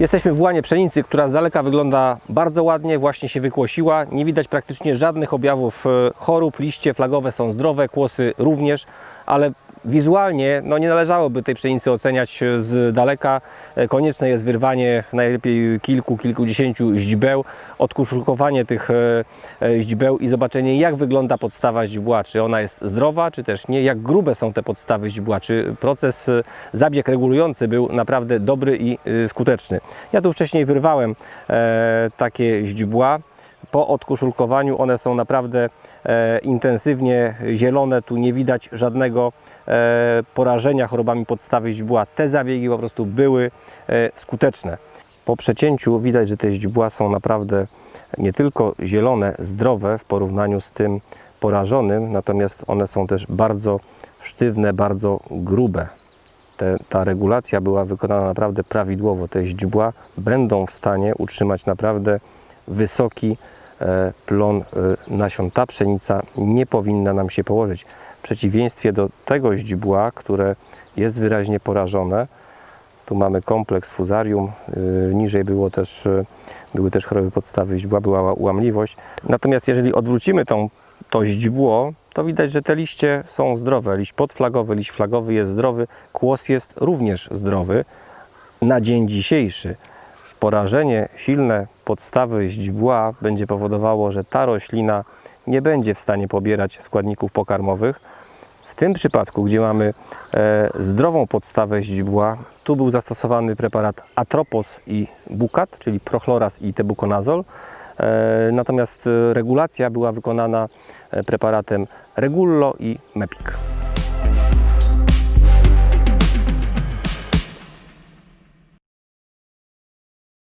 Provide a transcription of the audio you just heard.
Jesteśmy w łanie pszenicy, która z daleka wygląda bardzo ładnie, właśnie się wykłosiła. Nie widać praktycznie żadnych objawów e, chorób, liście flagowe są zdrowe, kłosy również, ale wizualnie no, nie należałoby tej pszenicy oceniać z daleka. E, Konieczne jest wyrwanie najlepiej kilku, kilkudziesięciu źdźbeł, odkuszulkowanie tych e, e, źdźbeł i zobaczenie jak wygląda podstawa źdźbła, czy ona jest zdrowa, czy też nie, jak grube są te podstawy źdźbła, czy proces, zabieg regulujący był naprawdę dobry i skuteczny. Ja tu wcześniej wyrwałem takie źdźbła, po odkuszulkowaniu one są naprawdę e, intensywnie zielone, tu nie widać żadnego e, porażenia chorobami podstawy źdźbła. Te zabiegi po prostu były e, skuteczne. Po przecięciu widać, że te źdźbła są naprawdę nie tylko zielone, zdrowe w porównaniu z tym porażonym, natomiast one są też bardzo sztywne, bardzo grube. Te, ta regulacja była wykonana naprawdę prawidłowo. Te źdźbła będą w stanie utrzymać naprawdę wysoki plon e, nasion. Ta pszenica nie powinna nam się położyć. W przeciwieństwie do tego źdźbła, które jest wyraźnie porażone, tu mamy kompleks fuzarium, y, niżej było też, były też choroby podstawy źdźbła, była ła- łamliwość. Natomiast jeżeli odwrócimy tą, to źdźbło, to widać, że te liście są zdrowe. Liść podflagowy, liść flagowy jest zdrowy, kłos jest również zdrowy. Na dzień dzisiejszy porażenie silne podstawy źdźbła będzie powodowało, że ta roślina nie będzie w stanie pobierać składników pokarmowych. W tym przypadku, gdzie mamy e, zdrową podstawę źdźbła, tu był zastosowany preparat Atropos i Bucat, czyli Prochloras i Tebuconazol. E, natomiast e, regulacja była wykonana preparatem Regulo i Mepik.